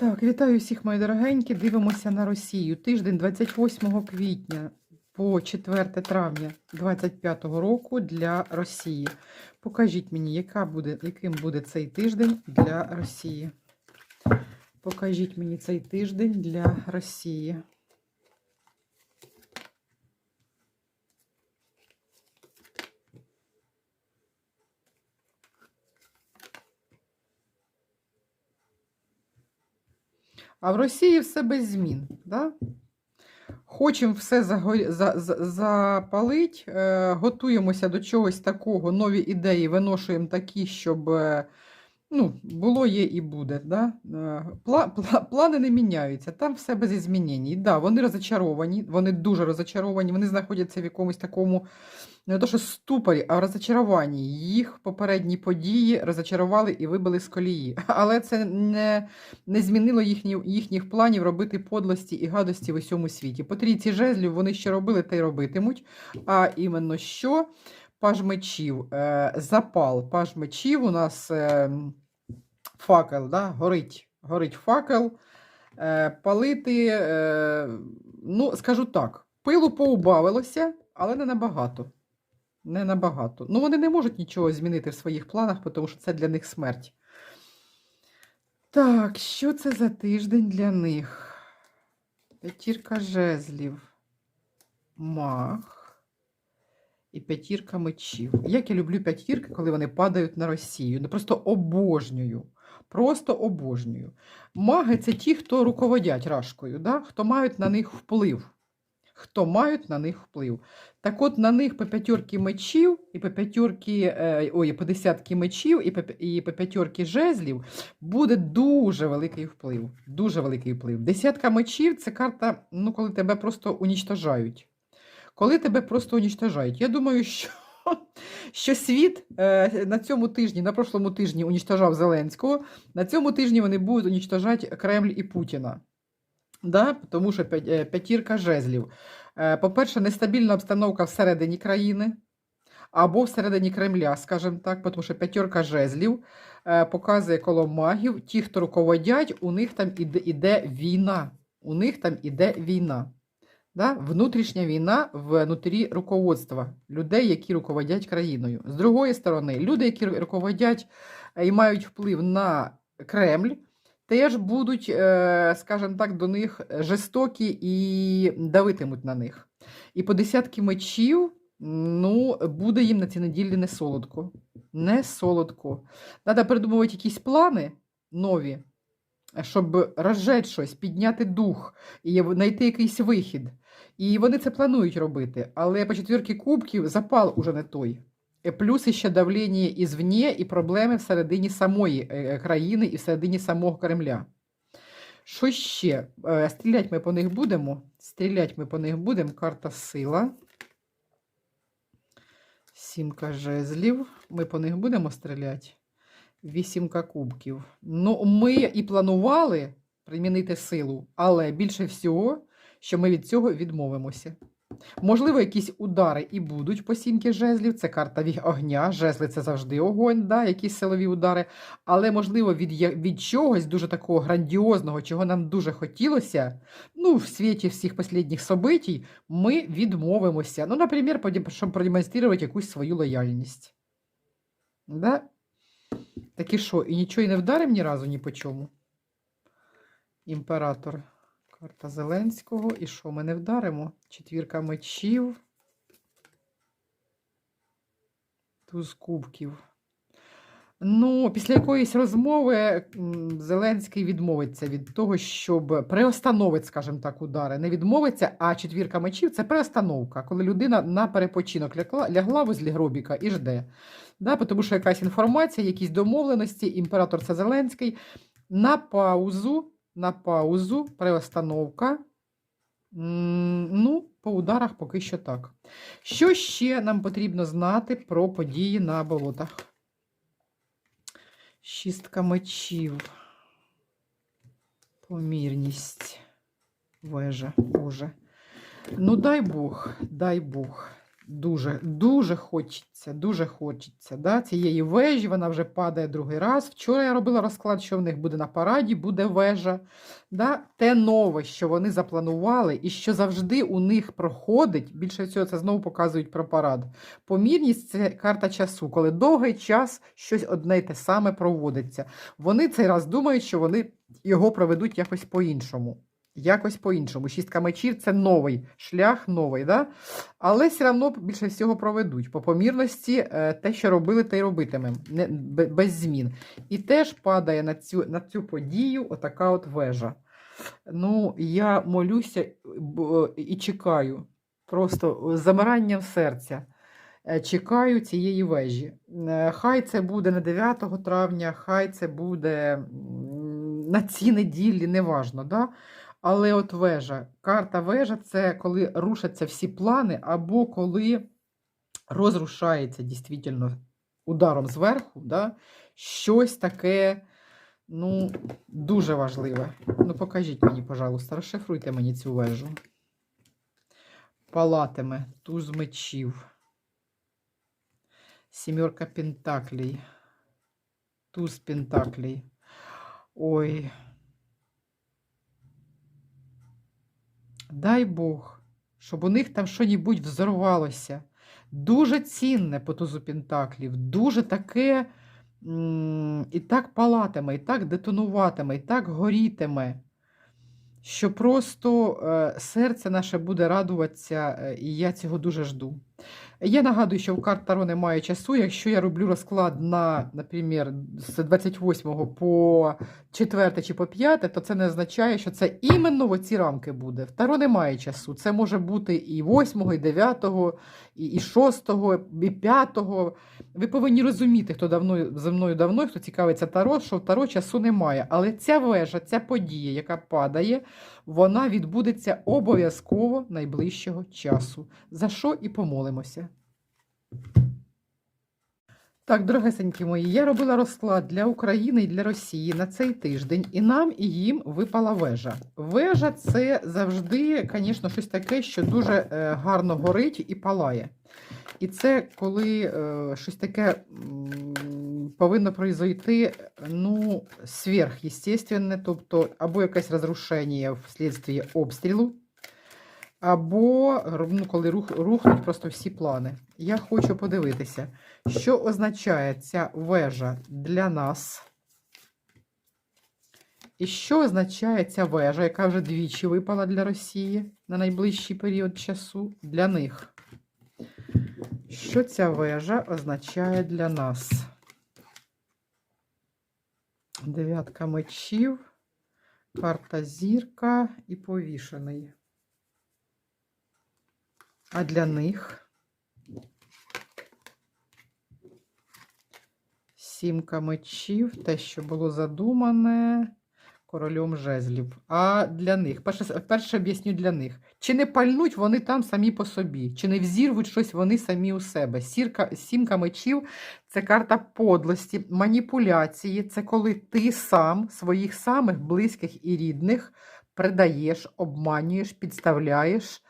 Так, вітаю всіх, мої дорогенькі. Дивимося на Росію. Тиждень 28 квітня по 4 травня 2025 року для Росії. Покажіть мені, яка буде, яким буде цей тиждень для Росії. Покажіть мені цей тиждень для Росії. А в Росії все без змін. Да? Хочемо все заго- за, за, запалить, е, готуємося до чогось такого, нові ідеї виношуємо такі, щоб е, ну, було, є і буде. Да? Е, пла, пла, плани не міняються, там все без змінень. Да, вони розочаровані, вони дуже розочаровані, вони знаходяться в якомусь такому, не то що ступорі, а в розочаруванні. Їх попередні події розочарували і вибили з колії. Але це не не змінило їхні, їхніх планів робити подлості і гадості в усьому світі. По трійці жезлів вони що робили, те й робитимуть. А іменно що? Паж мечів, е, запал. Паж мечів у нас е, факел, да? горить, горить факел. Е, палити, ну, скажу так, пилу поубавилося, але не набагато. Не набагато. Ну, вони не можуть нічого змінити в своїх планах, тому що це для них смерть. Так, що це за тиждень для них? П'ятірка жезлів, мах і п'ятірка мечів. Як я люблю п'ятірки, коли вони падають на Росію. Ну просто обожнюю. Просто обожнюю. Маги це ті, хто руководять рашкою, да? хто мають на них вплив. Хто мають на них вплив. Так от на них по п'ятірки мечів, і по п'ятірки, е, ой, по десятки мечів, і по, і по п'ятірки жезлів буде дуже великий вплив. Дуже великий вплив. Десятка мечів це карта, ну, коли тебе просто унічтожають. Коли тебе просто унічтожають. Я думаю, що, що світ е, на цьому тижні, на прошлому тижні унічтожав Зеленського, на цьому тижні вони будуть унічтожати Кремль і Путіна. Да? Тому що е, п'ятірка жезлів. Е, По-перше, нестабільна обстановка всередині країни або всередині Кремля, скажімо так, тому що п'ятерка жезлів е, показує коло магів, ті, хто руководять, у них там іде, іде війна. У них там іде війна. Да? Внутрішня війна внутрі руководства людей, які руководять країною. З другої сторони, люди, які руководять і мають вплив на Кремль, теж будуть, е, скажімо так, до них жорстокі і давитимуть на них. І по десятки мечів, ну, буде їм на ці неділі не солодко. Не солодко. Треба придумувати якісь плани нові, щоб розжечь щось, підняти дух і знайти якийсь вихід. І вони це планують робити. Але по четвірки кубків запал уже не той. Е, Плюс іще давлення ізвні і проблеми всередині самої е, країни і всередині самого Кремля. Що ще? Е, Стріляти ми по них будемо. Стріляти ми по них будемо. Карта сила. Сімка жезлів. Ми по них будемо стріляти. Вісімка кубків. Ну, ми і планували примінити силу, але більше всього, що ми від цього відмовимося. Можливо, якісь удари і будуть по сімки жезлів. Це карта огня. Жезли це завжди огонь, да, якісь силові удари. Але, можливо, від, від чогось дуже такого грандіозного, чого нам дуже хотілося, ну, в світі всіх останніх событій, ми відмовимося. Ну, наприклад, щоб продемонструвати якусь свою лояльність. Да? Так і що, і нічого і не вдаримо ні разу ні по чому? Імператор. Карта Зеленського. І що, ми не вдаримо? Четвірка мечів. Туз кубків. Ну, після якоїсь розмови Зеленський відмовиться від того, щоб приостановить, скажімо так, удари. Не відмовиться, а четвірка мечів це приостановка, коли людина на перепочинок лягла, лягла возле гробіка і жде. Да, тому що якась інформація, якісь домовленості, імператор це Зеленський. На паузу, на паузу, приостановка. Ну, по ударах поки що так. Що ще нам потрібно знати про події на болотах? Шістка мечів. Помірність. Вежа. Боже. Ну, дай Бог, дай Бог. Дуже, дуже хочеться, дуже хочеться. Да? Цієї вежі вона вже падає другий раз. Вчора я робила розклад, що в них буде на параді, буде вежа. Да? Те нове, що вони запланували, і що завжди у них проходить, більше всього це знову показують про парад. Помірність це карта часу, коли довгий час щось одне й те саме проводиться. Вони цей раз думають, що вони його проведуть якось по-іншому. Якось по-іншому. Шістка мечів це новий шлях, новий, да? але все одно більше всього проведуть. По помірності е, те, що робили, те й робитимемо, без змін. І теж падає на цю, на цю подію отака от вежа. Ну, я молюся і чекаю, просто з замиранням серця. е, Чекаю цієї вежі. Е, Хай це буде не 9 травня, хай це буде на цій неділі, неважно. Да? Але от вежа, карта вежа це коли рушаться всі плани, або коли розрушається дійсно ударом зверху, да? щось таке ну, дуже важливе. Ну, покажіть мені, пожалуйста, розшифруйте мені цю вежу. Палатиме, туз мечів, сімерка пентаклей, туз пентаклей. Ой. Дай Бог, щоб у них там щось взорвалося. Дуже цінне по тузу Пентаклів, дуже таке і так палатиме, і так детонуватиме, і так горітиме, що просто е, серце наше буде радуватися, е, і я цього дуже жду. Я нагадую, що в карт Таро немає часу. Якщо я роблю розклад на, наприклад, з 28 по 4 чи по 5, то це не означає, що це іменно в оці рамки буде. В Таро немає часу. Це може бути і 8, і 9, і, і 6, і 5. Ви повинні розуміти, хто давно зі мною давно, хто цікавиться Таро, що в Таро часу немає. Але ця вежа, ця подія, яка падає, вона відбудеться обов'язково найближчого часу. За що і помолимося. Так, дорогесенькі мої, я робила розклад для України і для Росії на цей тиждень, і нам і їм випала вежа. Вежа це завжди, звісно, щось таке, що дуже е, гарно горить і палає. І це коли е, щось таке повинно произойти, ну, сверхъестественне, тобто або якесь розрушення вслідстві обстрілу, або ну, коли рух, рухнуть просто всі плани. Я хочу подивитися, що означає ця вежа для нас. І що означає ця вежа, яка вже двічі випала для Росії на найближчий період часу для них? Що ця вежа означає для нас? Дев'ятка мечів, карта зірка і повішений. А для них сімка мечів, те, що було задумане королем жезлів. А для них, перше, перше об'ясню для них. Чи не пальнуть вони там самі по собі, чи не взірвуть щось вони самі у себе. Сірка, сімка мечів це карта подлості, маніпуляції. Це коли ти сам своїх самих близьких і рідних предаєш, обманюєш, підставляєш.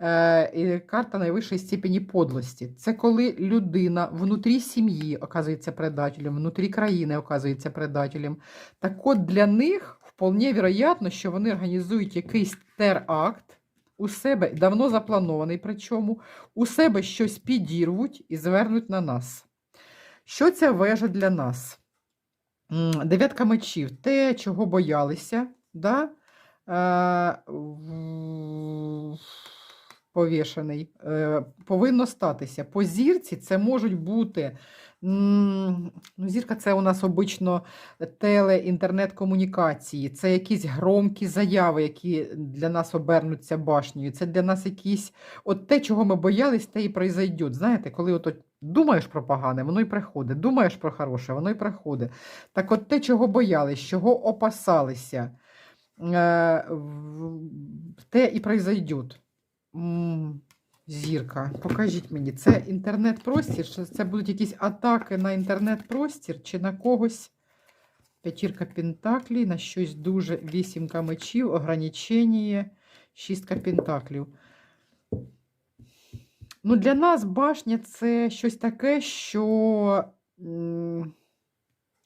Е, карта найвищої степені подлості. Це коли людина внутрі сім'ї оказується предателем, внутрі країни оказується предателем. Так от для них вполне вероятно, що вони організують якийсь теракт у себе, давно запланований, причому у себе щось підірвуть і звернуть на нас. Що ця вежа для нас? Дев'ятка мечів, те, чого боялися, да? е, повішений, е, повинно статися. По зірці це можуть бути. Ну, зірка це у нас обично теле, інтернет-комунікації, це якісь громкі заяви, які для нас обернуться башнею. Це для нас якісь. От те, чого ми боялись, те і произойде. Знаєте, коли от думаєш про погане, воно й приходить. Думаєш про хороше, воно й приходить. Так от те, чого боялись, чого опасалися, е, те і произойде. Зірка, покажіть мені, це інтернет-простір? Це будуть якісь атаки на інтернет-простір чи на когось? П'ятірка пентаклей, на щось дуже вісімка мечів, ограничення, шістка пентаклів. Ну, для нас башня це щось таке, що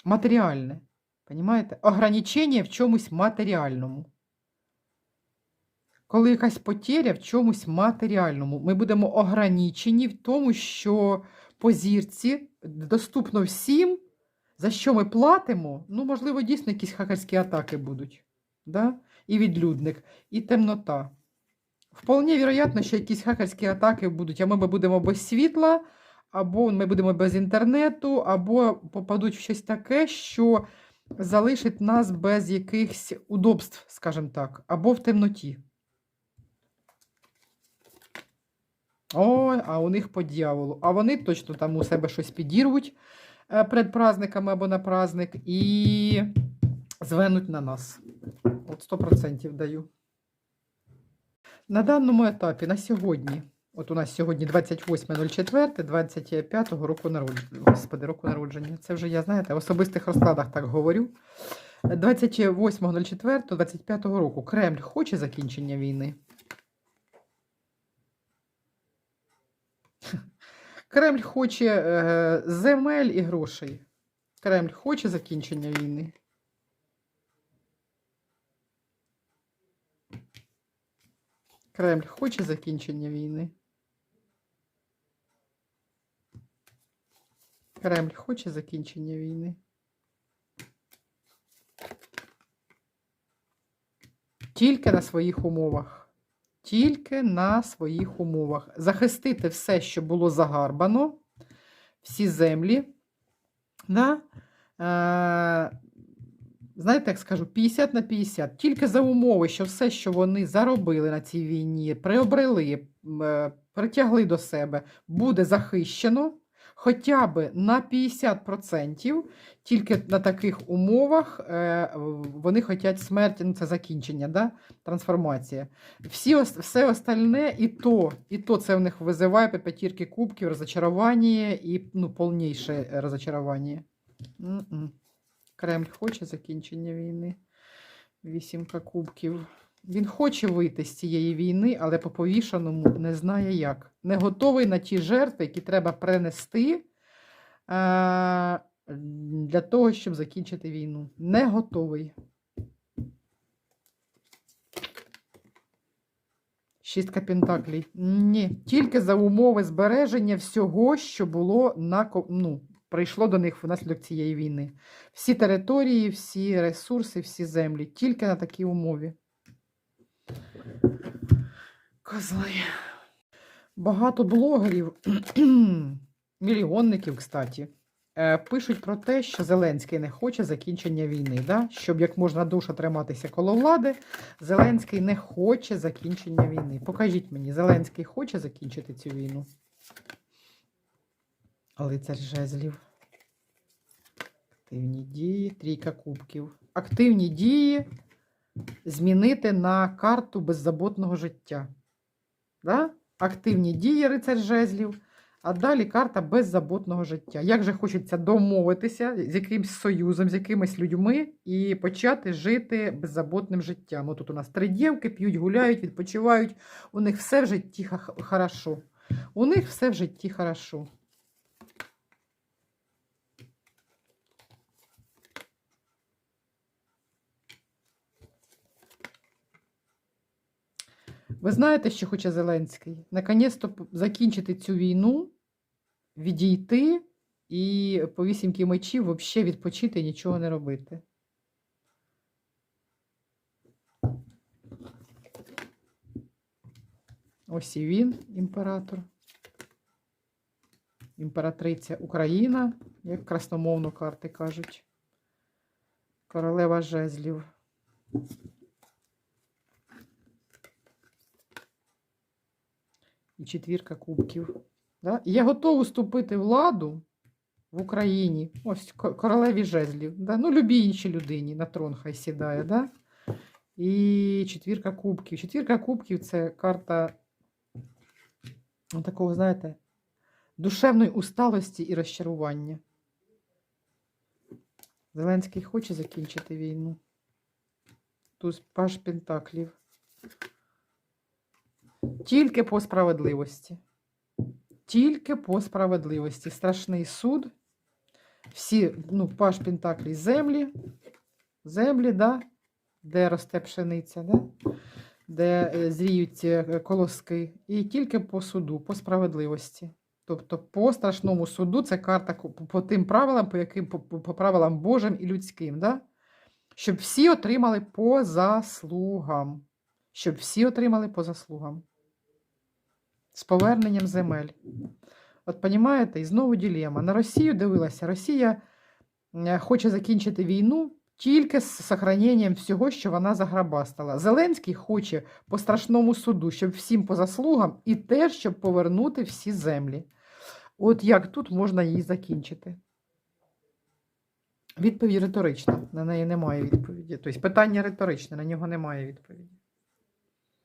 матеріальне. Понімаєте? Ограничення в чомусь матеріальному. Коли якась потеря в чомусь матеріальному, ми будемо ограничені в тому, що по зірці доступно всім, за що ми платимо, ну, можливо, дійсно якісь хакерські атаки будуть. Да? І відлюдник, і темнота. Вполне вероятно, що якісь хакерські атаки будуть, а ми будемо без світла, або ми будемо без інтернету, або попадуть в щось таке, що залишить нас без якихось удобств, скажімо так, або в темноті. Ой, а у них по дьяволу. А вони точно там у себе щось підірвуть е, перед праздниками або на праздник і звенуть на нас. От 100% даю. На даному етапі, на сьогодні, от у нас сьогодні 28.04, 25 року народження. Господи, року народження. Це вже я, знаєте, в особистих розкладах так говорю. 28.04 25 року Кремль хоче закінчення війни. Кремль хоче е, земель і грошей. Кремль хоче закінчення війни. Кремль хоче закінчення війни. Кремль хоче закінчення війни. Тільки на своїх умовах. Тільки на своїх умовах. Захистити все, що було загарбано, всі землі. Да? Е, знаєте, як скажу, 50 на 50. Тільки за умови, що все, що вони заробили на цій війні, приобрели, е, притягли до себе, буде захищено хоча б на 50%, тільки на таких умовах е, вони хочуть смерті, ну це закінчення, да? трансформація. Всі, все остальне і то, і то це в них визиває по п'ятірки кубків, розочарування і ну, повніше розочарування. Кремль хоче закінчення війни. Вісімка кубків. Він хоче вийти з цієї війни, але по повішаному не знає як. Не готовий на ті жертви, які треба принести е- для того, щоб закінчити війну. Не готовий. Шістка пентаклей. Ні, тільки за умови збереження всього, що було на ну, прийшло до них внаслідок цієї війни. Всі території, всі ресурси, всі землі. Тільки на такій умові. Козли. Багато блогерів, мільйонників, кстати, е, пишуть про те, що Зеленський не хоче закінчення війни. Да? Щоб як можна довше триматися коло влади, Зеленський не хоче закінчення війни. Покажіть мені, Зеленський хоче закінчити цю війну? Лицар жезлів. Активні дії, трійка кубків. Активні дії змінити на карту беззаботного життя. Да? Активні дії рицар жезлів, а далі карта беззаботного життя. Як же хочеться домовитися з якимсь союзом, з якимись людьми і почати жити беззаботним життям. От тут у нас три дівки п'ють, гуляють, відпочивають. У них все в житті хорошо. У них все в житті хорошо. Ви знаєте, що хоче Зеленський? Наконець-то закінчити цю війну, відійти і по вісімки мечів взагалі відпочити і нічого не робити. Ось і він, імператор. Імператриця Україна, як красномовно карти кажуть. Королева жезлів. І четвірка кубків. Да? Я готова уступити владу в Україні. Ось королеві жезлів. Да? Ну, любій іншій людині на трон хай сідає. Да? І четвірка кубків. Четвірка кубків це карта ну, такого, знаєте, душевної усталості і розчарування. Зеленський хоче закінчити війну. Тут паш Пентаклів. Тільки по справедливості. тільки по справедливості. Страшний суд. Всі, ну, паш Пентаклі землі, землі, да? де росте пшениця, да? де е, зріють е, колоски. І тільки по суду, по справедливості. Тобто по страшному суду це карта по тим правилам, по яким по по правилам Божим і людським, да? щоб всі отримали по заслугам. Щоб всі отримали по заслугам. З поверненням земель. От понімаєте, і знову ділема. На Росію дивилася. Росія хоче закінчити війну тільки з сохраненням всього, що вона заграбастала. Зеленський хоче по страшному суду, щоб всім по заслугам, і теж, щоб повернути всі землі. От як тут можна її закінчити? Відповідь риторична. На неї немає відповіді. Тобто питання риторичне, на нього немає відповіді.